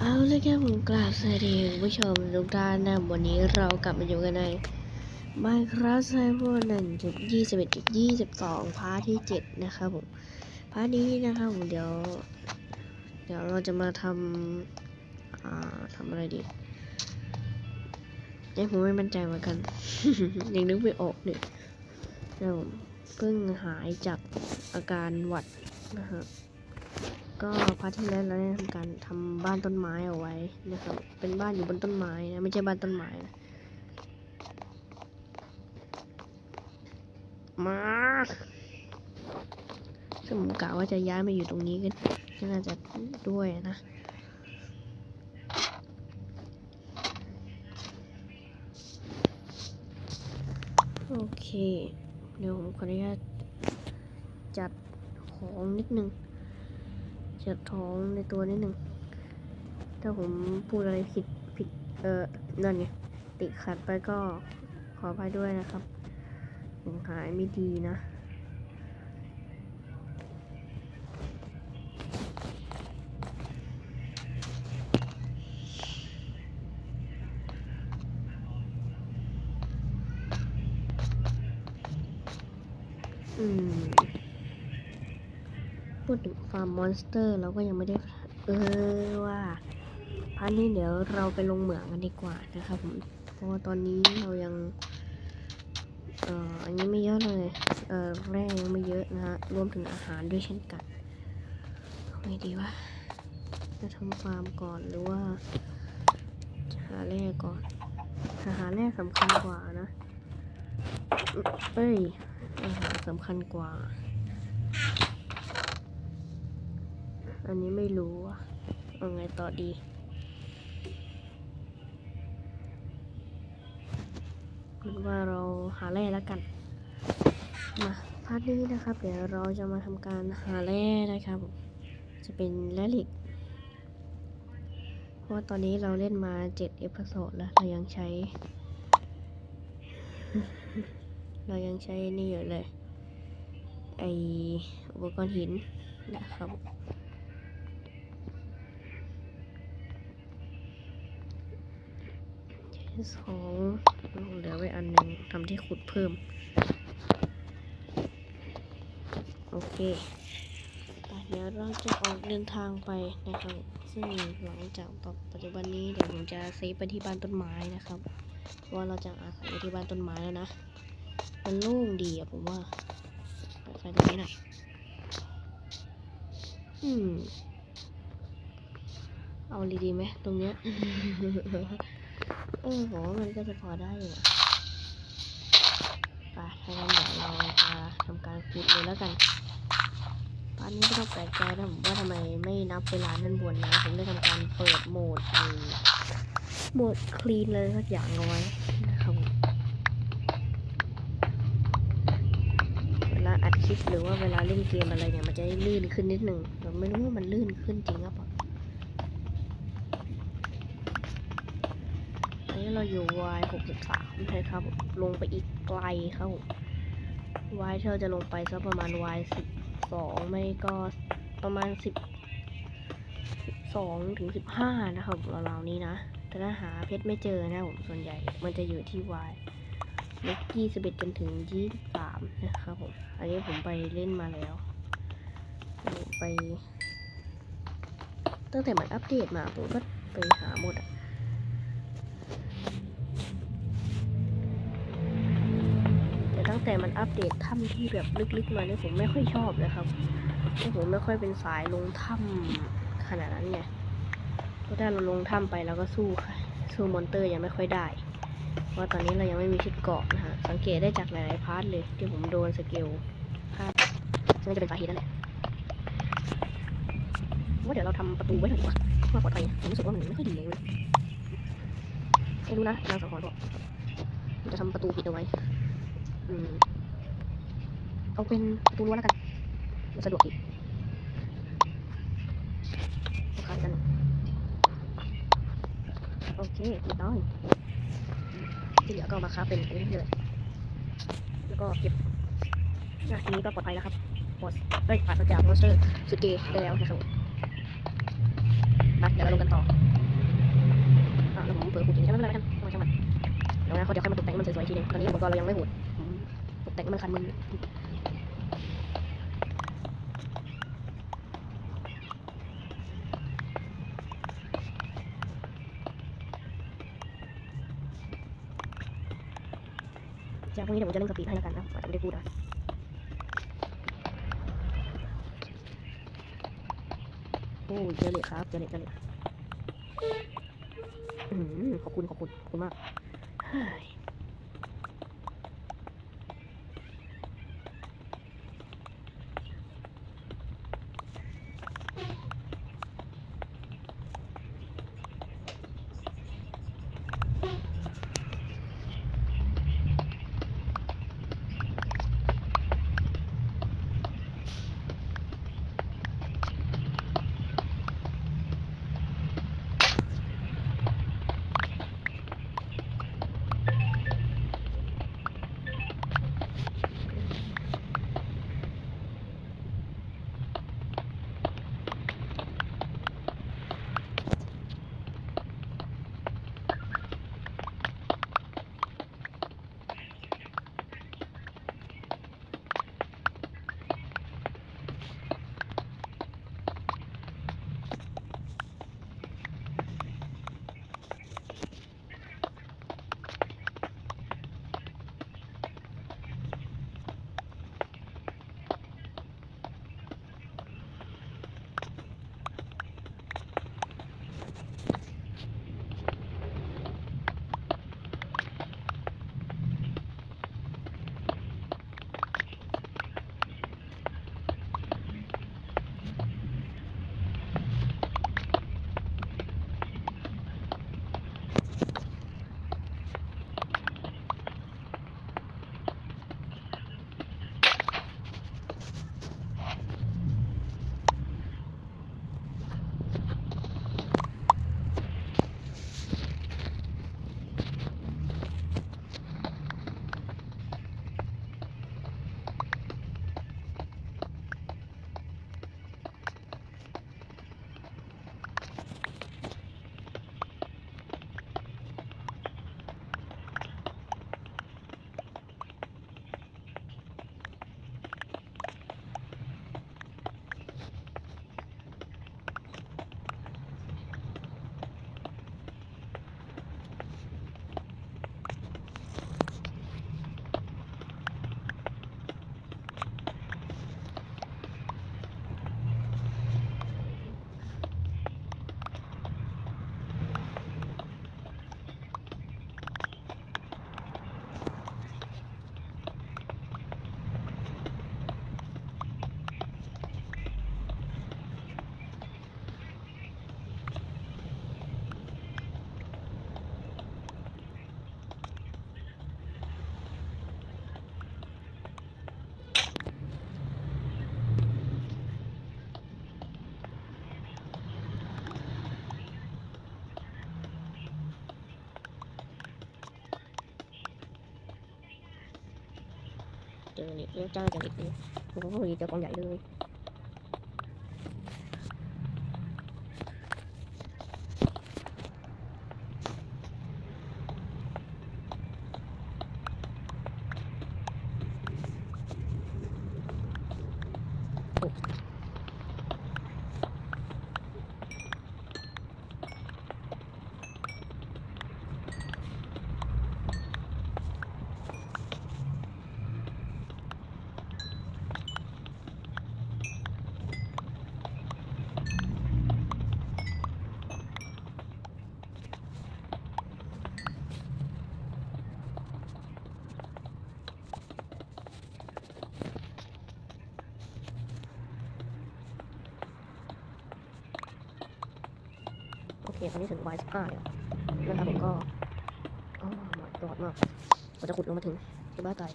เอาเลยครับผมกราบสวัสดีคุณผู้ชมทุกท่านนะวันนี้เรากลับมาอยู่กันใน Minecraft Server 1.21.22 พาร์ทที่ 7 นะครับผม พาร์ทนี้นะครับผมเดี๋ยว เดี๋ยวเราจะมาทำอ่าทำอะไรดียังผมไม่มั่นใจเหมือนกัน ยังนึกไม่ออกเนี่ยนะผมเพิ่งหายจากอาการหวัดนะครับ ก็พาร์ทที่แล้วเราได้ทำการทำบ้านต้นไม้เอาไว้นะครับ เป็นบ้านอยู่บนต้นไม้นะไม่ใช่บ้านต้นไม้นะมาซึ่งผมกะว่าจะย้ายมาอยู่ตรงนี้กันก็น่าจะด้วยนะโอเค เดี๋ยวผมขออนุญาตจัดของนิดนึง จัดท้องในตัวนิดหนึ่ง ถ้าผมพูดอะไรผิดผิดเออนั่นไงติดขัดไปก็ขออภัยด้วยนะครับผมหายไม่ดีนะอืม ดถึงฟาร์มมอนสเตอร์เราก็ยังไม่ได้ เออว่าพาร์ทนี้เดี๋ยวเราไปลงเหมืองกันดีกว่านะครับผมเพราะว่าตอนนี้เรายังเอ่ออันนี้ไม่เยอะเลยเอ่อแร่ยังไม่เยอะนะฮะรวมถึงอาหารด้วยเช่นกันไงดีวะจะทำฟาร์มก่อนหรือว่าจะหาแร่ก่อนหาหาแร่สำคัญกว่านะเอ้ยอาหารสำคัญกว่า อันนี้ไม่รู้อะเอาไงต่อดีคิดว่าเราหาแร่แล้วกัน มาพาร์ทนี้นะครับ เดี๋ยวเราจะมาทำการหาแร่นะครับ จะเป็นแร่เหล็ก เพราะว่าตอนนี้เราเล่นมาเจ็ดเอพิโซดแล้ว เรายังใช้ เรายังใช้นี่อยู่เลย ไออุปกรณ์หินนะครับ สองเหลือไว้อันหนึ่งทำที่ขุดเพิ่ม โอเคแต่เดี๋ยวเราจะออกเดินทางไปนะครับ ซึ่งหลังจากตอนปัจจุบันนี้เดี๋ยวผมจะเซฟไปที่บ้านต้นไม้นะครับ เพราะว่าเราจะอาศัยอยู่ที่บ้านต้นไม้แล้วนะ มันโล่งดีอะผมว่าเปิดไฟตรงนี้หน่อยอืม เอาดีๆไหมตรงเนี้ย เออผมว่ามันก็จะพอได้อยู่อะไปถ้างั้นเดี๋ยวเราจะทำการขุดเลยแล้วกันตอนนี้ไม่ต้องแปลกใจนะผมว่าทำไมไม่นับเวลาด้านบนนะ ผมได้ทำการเปิดโหมดไอ้โหมดคลีนเลยสักอย่างเอาไว้นะครับเวลาอัดคลิปหรือว่าเวลาเล่นเกมอะไรเนี่ย มันจะได้ลื่นขึ้นนิดนึงแต่ไม่รู้ว่ามันลื่นขึ้นจริงหรือเปล่า ตอ นนี้เราอยู่ y 63ใช่ครับ ลงไปอีกไกลครับ y ที่เราจะลงไปสักประมาณ y 12ไม่ก็ประมาณ10 12ถึง15นะครับราวๆนี้นะแต่ถ้าหาเพชรไม่เจอนะผมส่วนใหญ่ มันจะอยู่ที่ y เล็ก21จนถึง23นะครับผมอันนี้ผมไปเล่นมาแล้ว ไป ตั้งแต่มันอัปเดตมาผมก็ไปหาหมดอะ แต่มันอัปเดตถ้ำที่แบบลึกๆมาเนี่ยผมไม่ค่อยชอบเลยครับเพราะผมไม่ค่อยเป็นสายลงถ้ำขนาดนั้นไงเพราะถ้าเราลงถ้ำไปเราก็สู้ค่ะสู้มอนเตอร์ยังไม่ค่อยได้ เพราะว่าตอนนี้เรายังไม่มีชุดเกาะนะฮะ สังเกตได้จากหลายๆพาร์ทเลย ที่ผมโดนสเกลพลาดซึ่นจะเป็นสาเหตุนั่นแหละว่าเดี๋ยวเราทำประตูไว้หน่อยดีกว่าเพื่อปลอดภัยผมรู้สึกว่ามันไม่ค่อยดีเลยเว้ยไม่รู้นะนางสังหรณ์บอกจะทำประตูปิดเอาไว้ เอาเป็นตูรั้วนแล้วกันมันสะดวกดีคากันโอเคถูกต้องที่เหลือก็มาค้าเป็นอันนี้เลยแล้วก็เก็บทีนี้ก็ปลอดภัยแล้วครับปลอดเอ้ยปลอนจากมอโรเตอร์สุดเกย์ได้แล้วนะครับมาเดี๋ยวเราลงกันต่อเราผมเปิดหูจริงใช่ไหมไม่เป็นไรกันทำไมช่งมันเดี๋ยวนะเขาเดี๋ยวค่อยมาตกแต่งมันสวยๆทีนึงตอนนี้อุปก็เรายังไม่หูด แต่งมันคันมือจากพวกนี้เดี๋ยวผมจะเล่นสปีดให้แล้วกันนะอาจจะไม่ได้พูดนะโอ้ยเจอเลยครับ เจอเลยเจเลยอืมขอบคุณ ขอบคุณ ขอบคุณมาก เฮ้ยเจอนี่เรื่องจ้าจากเด็กนี่ผมก็พอดีเจอกองใหญ่เลย โอเคตอนนี้ถึงวายสิบห้าเนี่ยนะครับผมก็อ๋อหมาตลอดมากกว่าจะขุดลงมาถึงจะบ้าตาย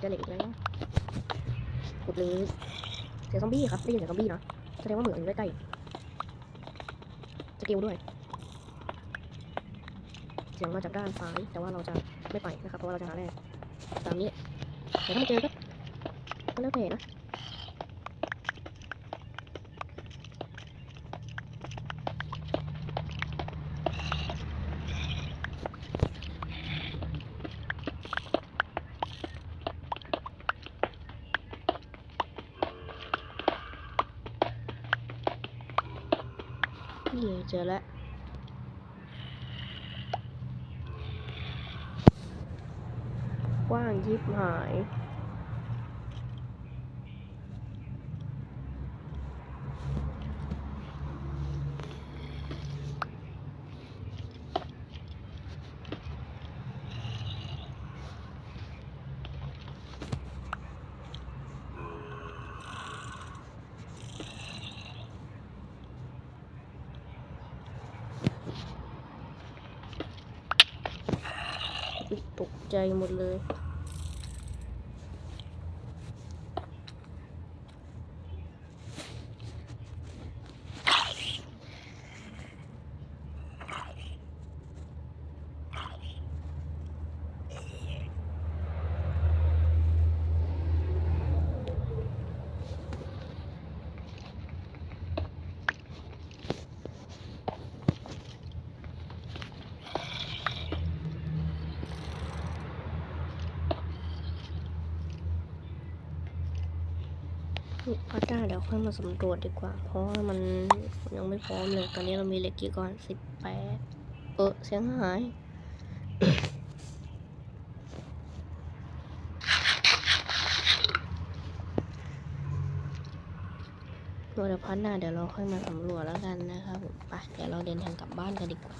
เจอเหล็กอีกแล้วขุดเลยเสียงซอมบี้ครับได้ยินเสียงซอมบี้เนาะแสดงว่าเหมือนอยู่ใกล้ๆสกิลด้วย เสียงมาจากด้านซ้ายแต่ว่าเราจะไม่ไปนะครับเพราะว่าเราจะหาแร่ตามนี้แต่ถ้าไม่เจอก็แล้วแต่นะ นี่เจอแล้วกว้างยิบหาย ตกใจหมดเลย พาร์ทหน้เดี๋ยวค่อยมาสำรวจดีกว่า เพราะว่ามันยังไม่พร้อมเลย ตอนนี้เรามีเหล็กกี่ก้อนสิบแปดเออเสียงหายเดี๋ยวพาร์ทหน้าเดี๋ยวเราค่อยมาสำรวจแล้วกันนะครับผมไปเดี๋ยวเราเดินทางกลับบ้านกันดีกว่า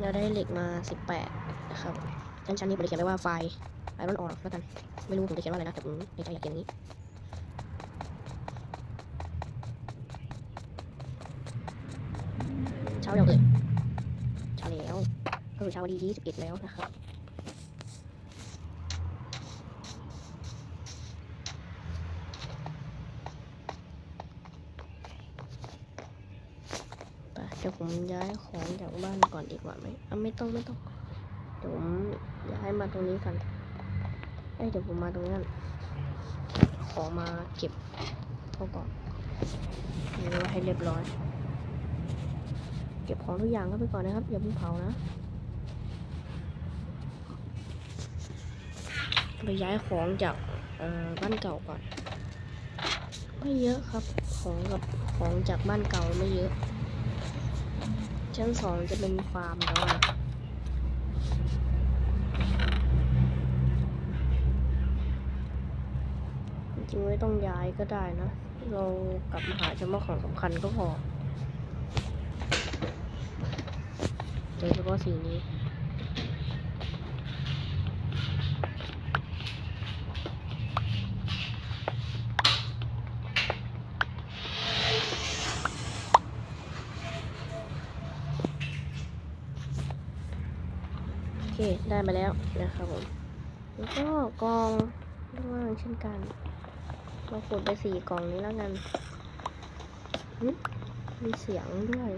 เราได้เหล็กมาสิบแปดนะครับชั้นชั้นนี้ผมจะเขียนไว้ว่าไฟไอรอนออร์แล้วกัน ไม่รู้ผมจะเขียนว่าอะไรนะแต่ผมในใจอยากเขียนอ ย่างนี้เช้าเอ่ยเช้าแล้วก็คือเช้าวันที่ยี่สิบเอ็ดแล้วนะครับไปเดี๋ยวผมย้ายของจากบ้านก่อนดีกว่าไหมอะไม่ต้องไม่ต้องเดี๋ยวผมย้ายมาตรงนี้กันเอ้ยเดี๋ยวผมมาตรงนั้นขอมาเก็บเขาก่อนไว้ให้เรียบร้อย ก็บของทุกอย่างเข้าไปก่อนนะครับอย่าเพิ่งเผานะไปย้ายของจากบ้านเก่าก่อน ไม่เยอะครับของกับของจากบ้านเก่าไม่เยอะ ชั้นสองจะเป็นฟาร์มแล้วอะจริงไม่ต้องย้ายก็ได้นะ เรากลับมาหาเฉพาะของสำคัญก็พอ โดยเฉพาะสิ่งนี้ โอเค ได้มาแล้วนะครับผม แล้วก็กองล่างเช่นกัน เราขุดไปสี่กล่องนี้แล้วกันมีเสียงด้วย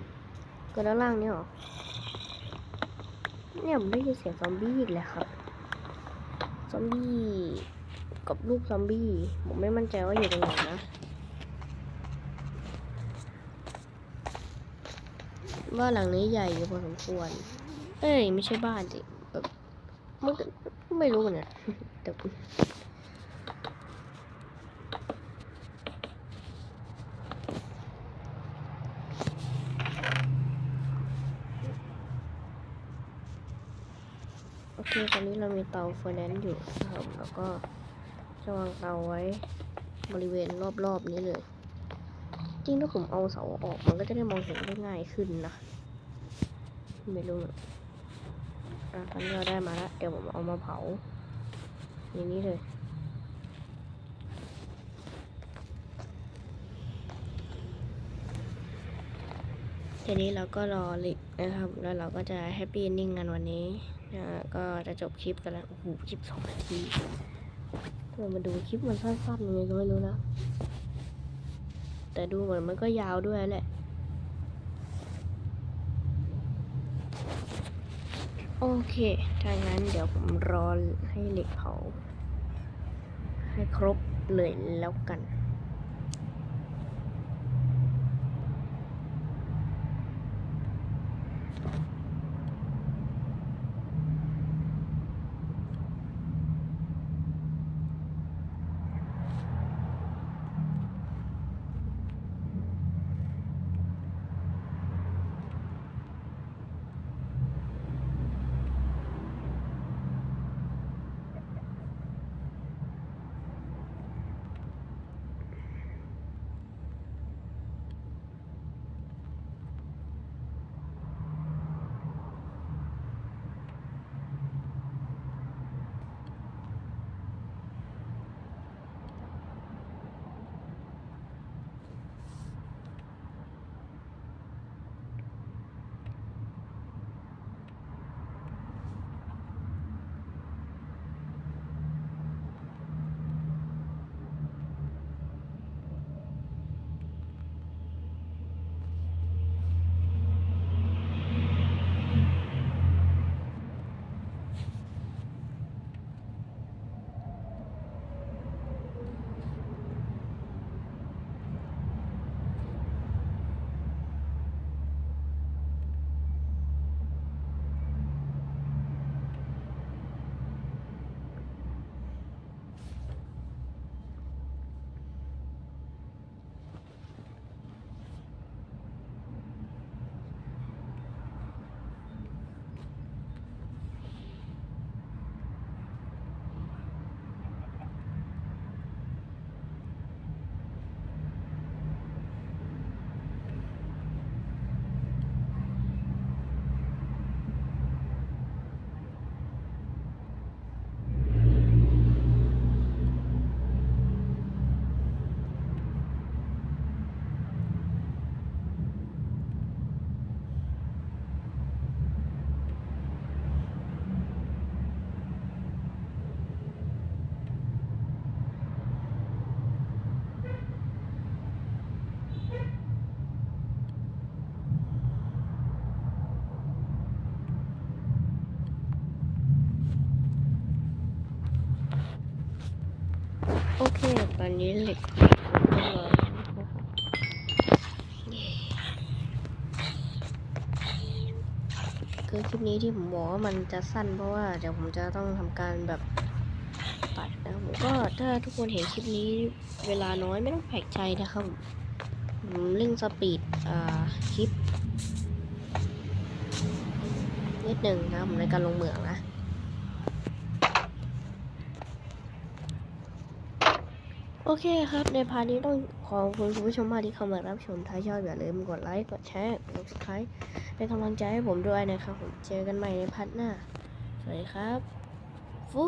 ก็ด้านล่างนี่หรอ เนี่ยผมได้ยินเสียงซอมบี้อีกแล้วครับ ซอมบี้กับลูกซอมบี้ ผมไม่มั่นใจว่าอยู่ตรงไหนนะ บ้านหลังนี้ใหญ่อยู่พอสมควร เอ้ย ไม่ใช่บ้านสิแบบมันไม่รู้เนี่ยแต่ โอเคตอนนี้เรามีเตาไฟแนนซ์อยู่นะครับแล้วก็จะวางเตาไว้บริเวณรอบๆนี้เลย จริงถ้าผมเอาเสาออกมันก็จะได้มองเห็นได้ง่ายขึ้นนะไม่รู้อนอะตอนนี้เราได้มาแล้วเดี๋ยวผมเอามาเผาอย่างนี้เลย ทีนี้เราก็รอลิกนะครับ แล้วเราก็จะแฮปปี้นิ่งกันวันนี้นะก็จะจบคลิปกันแล้วโอ้โหคลิปสองนาทีทำไมมาดูคลิปมันสั้นๆยังไงก็ไม่รู้นะ แต่ดูเหมือนมันก็ยาวด้วยแหละโอเค ถ้างั้นเดี๋ยวผมรอให้เหล็กเผา ให้ครบเลยแล้วกัน นี้เหล็กคือคลิปนี้ที่ผมบอกว่ามันจะสั้นเพราะว่าเดี๋ยวผมจะต้องทำการแบบตัดนะผมก็ถ้าทุกคนเห็นคลิปนี้เวลาน้อยไม่ต้องแปลกใจนะครับผมเร่งสปีดอ่าคลิปนิดหนึ่งนะผมในการลงเหมืองนะ โอ เคครับ ในพาร์ทนี้ต้องขอบคุณคุณผู้ชมมากที่เข้ามารับชมท้ายชอบอย่าลืมกดไลค์ กดแชร์ กด subscribe เป็นกำลังใจให้ผมด้วยนะครับผมเจอกันใหม่ในพาร์ทหน้า สวัสดีครับ ฟู